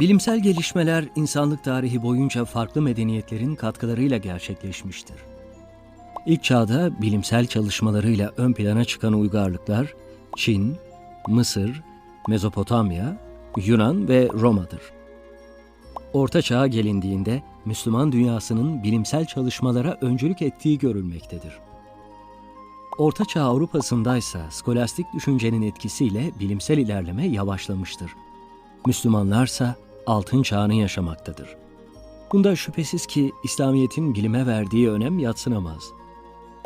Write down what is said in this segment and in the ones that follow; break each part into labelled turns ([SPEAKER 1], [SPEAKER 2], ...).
[SPEAKER 1] Bilimsel gelişmeler insanlık tarihi boyunca farklı medeniyetlerin katkılarıyla gerçekleşmiştir. İlk çağda bilimsel çalışmalarıyla ön plana çıkan uygarlıklar Çin, Mısır, Mezopotamya, Yunan ve Roma'dır. Orta çağa gelindiğinde Müslüman dünyasının bilimsel çalışmalara öncülük ettiği görülmektedir. Orta Çağ Avrupa'sındaysa skolastik düşüncenin etkisiyle bilimsel ilerleme yavaşlamıştır. Müslümanlarsa altın çağını yaşamaktadır. Bunda şüphesiz ki İslamiyet'in bilime verdiği önem yatsınamaz.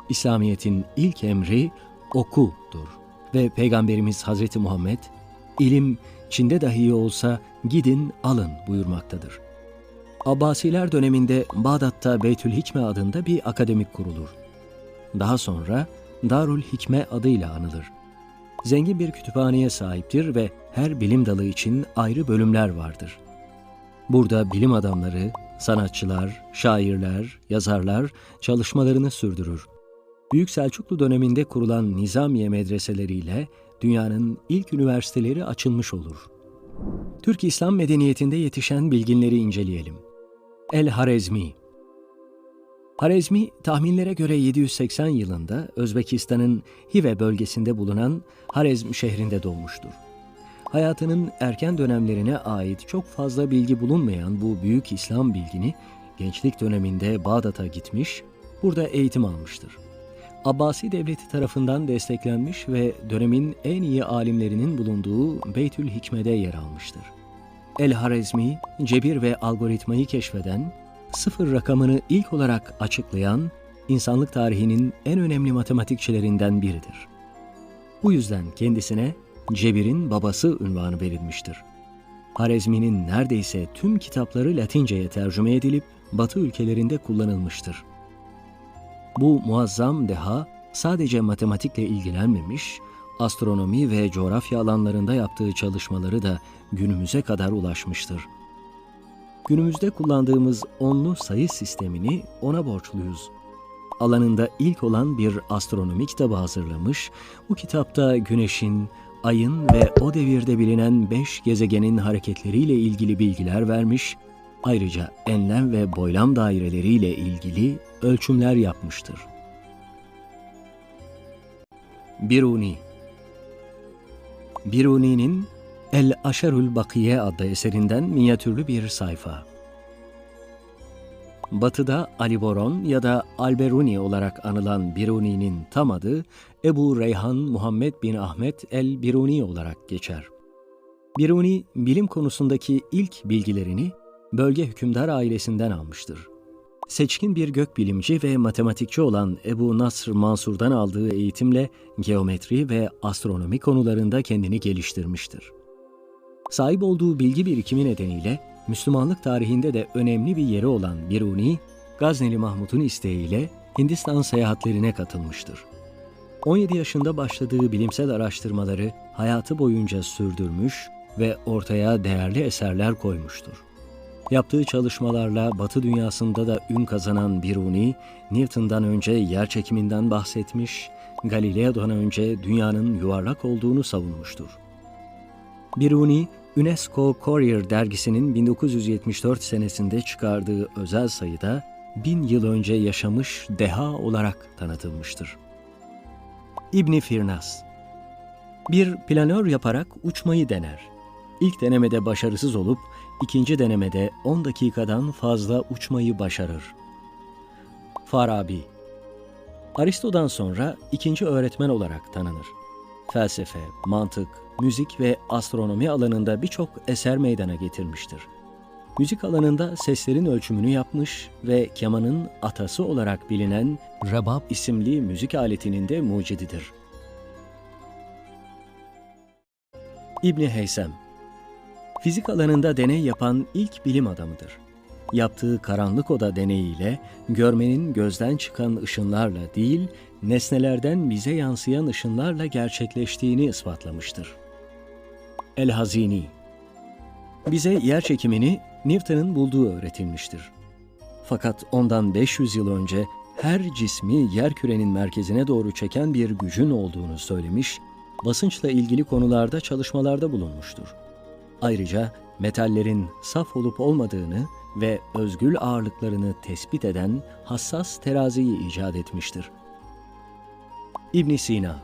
[SPEAKER 1] İslamiyet'in ilk emri okudur ve Peygamberimiz Hazreti Muhammed, ilim Çin'de dahi olsa gidin alın buyurmaktadır. Abbasiler döneminde Bağdat'ta Beytül Hikme adında bir akademik kurulur. Daha sonra Darül Hikme adıyla anılır. Zengin bir kütüphaneye sahiptir ve her bilim dalı için ayrı bölümler vardır. Burada bilim adamları, sanatçılar, şairler, yazarlar çalışmalarını sürdürür. Büyük Selçuklu döneminde kurulan Nizamiye medreseleriyle dünyanın ilk üniversiteleri açılmış olur. Türk İslam medeniyetinde yetişen bilginleri inceleyelim. El-Harezmi Harezmi, tahminlere göre 780 yılında Özbekistan'ın Hive bölgesinde bulunan Harezm şehrinde doğmuştur. Hayatının erken dönemlerine ait çok fazla bilgi bulunmayan bu büyük İslam bilgini gençlik döneminde Bağdat'a gitmiş, burada eğitim almıştır. Abbasi devleti tarafından desteklenmiş ve dönemin en iyi alimlerinin bulunduğu Beytül Hikme'de yer almıştır. El-Harezmi, cebir ve algoritmayı keşfeden, sıfır rakamını ilk olarak açıklayan, insanlık tarihinin en önemli matematikçilerinden biridir. Bu yüzden kendisine cebirin babası ünvanı verilmiştir. Harezmi'nin neredeyse tüm kitapları Latince'ye tercüme edilip Batı ülkelerinde kullanılmıştır. Bu muazzam deha sadece matematikle ilgilenmemiş, astronomi ve coğrafya alanlarında yaptığı çalışmaları da günümüze kadar ulaşmıştır. Günümüzde kullandığımız onlu sayı sistemini ona borçluyuz. Alanında ilk olan bir astronomi kitabı hazırlamış, bu kitapta Güneş'in, Ay'ın ve o devirde bilinen beş gezegenin hareketleriyle ilgili bilgiler vermiş, ayrıca enlem ve boylam daireleriyle ilgili ölçümler yapmıştır. Biruni Biruni'nin El Aşerül Bakiye adlı eserinden minyatürlü bir sayfa. Batıda Ali Boron ya da Alberuni olarak anılan Biruni'nin tam adı Ebu Reyhan Muhammed bin Ahmet el-Biruni olarak geçer. Biruni, bilim konusundaki ilk bilgilerini bölge hükümdar ailesinden almıştır. Seçkin bir gökbilimci ve matematikçi olan Ebu Nasr Mansur'dan aldığı eğitimle geometri ve astronomi konularında kendini geliştirmiştir. Sahip olduğu bilgi birikimi nedeniyle Müslümanlık tarihinde de önemli bir yeri olan Biruni, Gazneli Mahmud'un isteğiyle Hindistan seyahatlerine katılmıştır. 17 yaşında başladığı bilimsel araştırmaları hayatı boyunca sürdürmüş ve ortaya değerli eserler koymuştur. Yaptığı çalışmalarla Batı dünyasında da ün kazanan Biruni, Newton'dan önce yer çekiminden bahsetmiş, Galileo'dan önce dünyanın yuvarlak olduğunu savunmuştur. Biruni, UNESCO Courier dergisinin 1974 senesinde çıkardığı özel sayıda bin yıl önce yaşamış deha olarak tanıtılmıştır. İbni Firnas Bir planör yaparak uçmayı dener. İlk denemede başarısız olup ikinci denemede 10 dakikadan fazla uçmayı başarır. Farabi Aristo'dan sonra ikinci öğretmen olarak tanınır. Felsefe, mantık, müzik ve astronomi alanında birçok eser meydana getirmiştir. Müzik alanında seslerin ölçümünü yapmış ve kemanın atası olarak bilinen rebab isimli müzik aletinin de mucididir. İbni Heysem Fizik alanında deney yapan ilk bilim adamıdır. Yaptığı karanlık oda deneyiyle görmenin gözden çıkan ışınlarla değil, nesnelerden bize yansıyan ışınlarla gerçekleştiğini ispatlamıştır. El-Hazini Bize yer çekimini Newton'un bulduğu öğretilmiştir. Fakat ondan 500 yıl önce her cismi yer kürenin merkezine doğru çeken bir gücün olduğunu söylemiş, basınçla ilgili konularda çalışmalarda bulunmuştur. Ayrıca metallerin saf olup olmadığını ve özgül ağırlıklarını tespit eden hassas teraziyi icat etmiştir. İbn Sina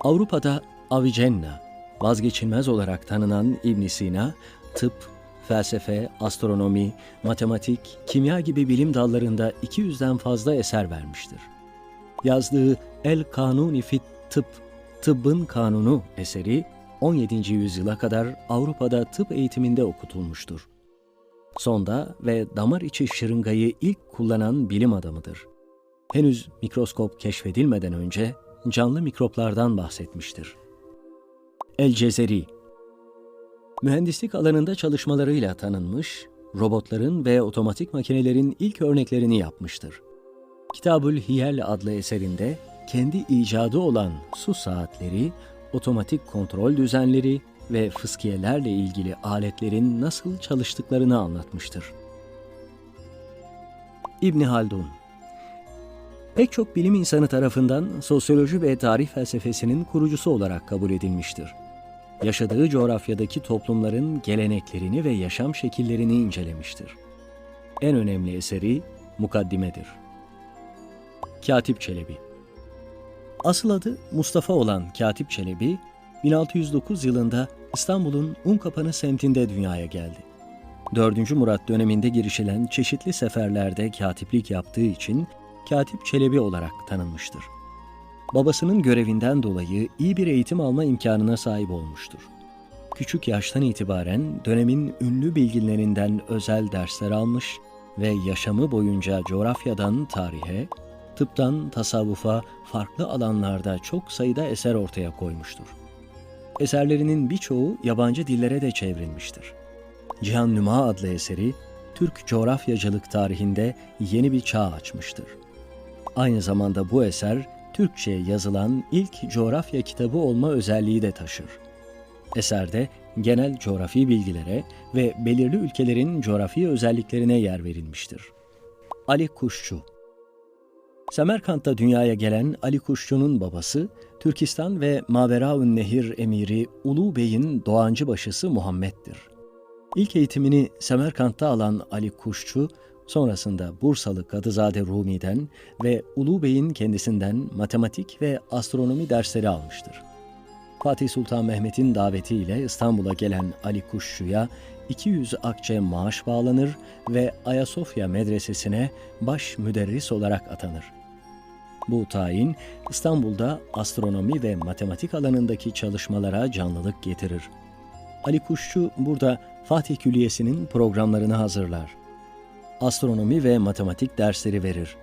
[SPEAKER 1] Avrupa'da Avicenna, vazgeçilmez olarak tanınan İbn Sina, tıp, felsefe, astronomi, matematik, kimya gibi bilim dallarında 200'den fazla eser vermiştir. Yazdığı El Kanuni fit Tıp, Tıbbın Kanunu eseri 17. yüzyıla kadar Avrupa'da tıp eğitiminde okutulmuştur. Sonda ve damar içi şırıngayı ilk kullanan bilim adamıdır. Henüz mikroskop keşfedilmeden önce canlı mikroplardan bahsetmiştir. El Cezeri Mühendislik alanında çalışmalarıyla tanınmış, robotların ve otomatik makinelerin ilk örneklerini yapmıştır. Kitabül Hiyel adlı eserinde kendi icadı olan su saatleri, otomatik kontrol düzenleri ve fıskiyelerle ilgili aletlerin nasıl çalıştıklarını anlatmıştır. İbni Haldun Pek çok bilim insanı tarafından sosyoloji ve tarih felsefesinin kurucusu olarak kabul edilmiştir. Yaşadığı coğrafyadaki toplumların geleneklerini ve yaşam şekillerini incelemiştir. En önemli eseri Mukaddimedir. Katip Çelebi Asıl adı Mustafa olan Katip Çelebi, 1609 yılında İstanbul'un Unkapanı semtinde dünyaya geldi. 4. Murat döneminde girişilen çeşitli seferlerde katiplik yaptığı için Katip Çelebi olarak tanınmıştır. Babasının görevinden dolayı iyi bir eğitim alma imkanına sahip olmuştur. Küçük yaştan itibaren dönemin ünlü bilginlerinden özel dersler almış ve yaşamı boyunca coğrafyadan tarihe, tıptan tasavvufa farklı alanlarda çok sayıda eser ortaya koymuştur. Eserlerinin birçoğu yabancı dillere de çevrilmiştir. Cihan Nüma adlı eseri Türk coğrafyacılık tarihinde yeni bir çağ açmıştır. Aynı zamanda bu eser Türkçe yazılan ilk coğrafya kitabı olma özelliği de taşır. Eserde genel coğrafi bilgilere ve belirli ülkelerin coğrafi özelliklerine yer verilmiştir. Ali Kuşçu Semerkant'ta dünyaya gelen Ali Kuşçu'nun babası, Türkistan ve Maveraun Nehir emiri Ulu Bey'in doğancı başısı Muhammed'dir. İlk eğitimini Semerkant'ta alan Ali Kuşçu, sonrasında Bursalı Kadızade Rumi'den ve Ulu Bey'in kendisinden matematik ve astronomi dersleri almıştır. Fatih Sultan Mehmet'in davetiyle İstanbul'a gelen Ali Kuşçu'ya 200 akçe maaş bağlanır ve Ayasofya Medresesi'ne baş müderris olarak atanır. Bu tayin İstanbul'da astronomi ve matematik alanındaki çalışmalara canlılık getirir. Ali Kuşçu burada Fatih Külliyesi'nin programlarını hazırlar. Astronomi ve matematik dersleri verir.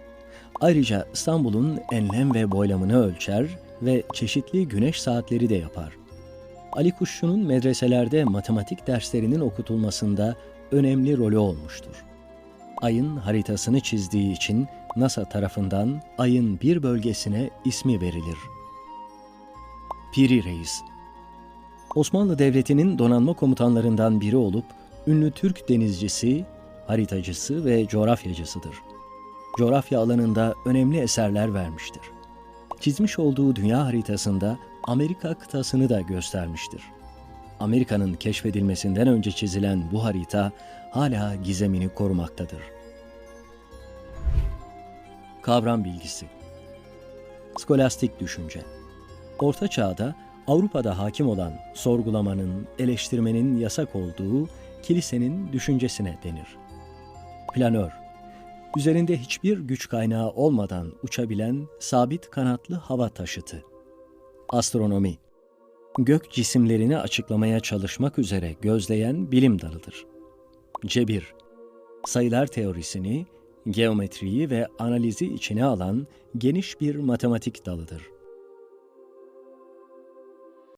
[SPEAKER 1] Ayrıca İstanbul'un enlem ve boylamını ölçer ve çeşitli güneş saatleri de yapar. Ali Kuşçu'nun medreselerde matematik derslerinin okutulmasında önemli rolü olmuştur. Ayın haritasını çizdiği için NASA tarafından ayın bir bölgesine ismi verilir. Piri Reis Osmanlı Devleti'nin donanma komutanlarından biri olup ünlü Türk denizcisi, haritacısı ve coğrafyacısıdır. Coğrafya alanında önemli eserler vermiştir. Çizmiş olduğu dünya haritasında Amerika kıtasını da göstermiştir. Amerika'nın keşfedilmesinden önce çizilen bu harita hala gizemini korumaktadır. Kavram bilgisi Skolastik düşünce Orta Çağ'da Avrupa'da hakim olan sorgulamanın, eleştirmenin yasak olduğu kilisenin düşüncesine denir. Planör Üzerinde hiçbir güç kaynağı olmadan uçabilen sabit kanatlı hava taşıtı. Astronomi Gök cisimlerini açıklamaya çalışmak üzere gözleyen bilim dalıdır. Cebir Sayılar teorisini, geometriyi ve analizi içine alan geniş bir matematik dalıdır.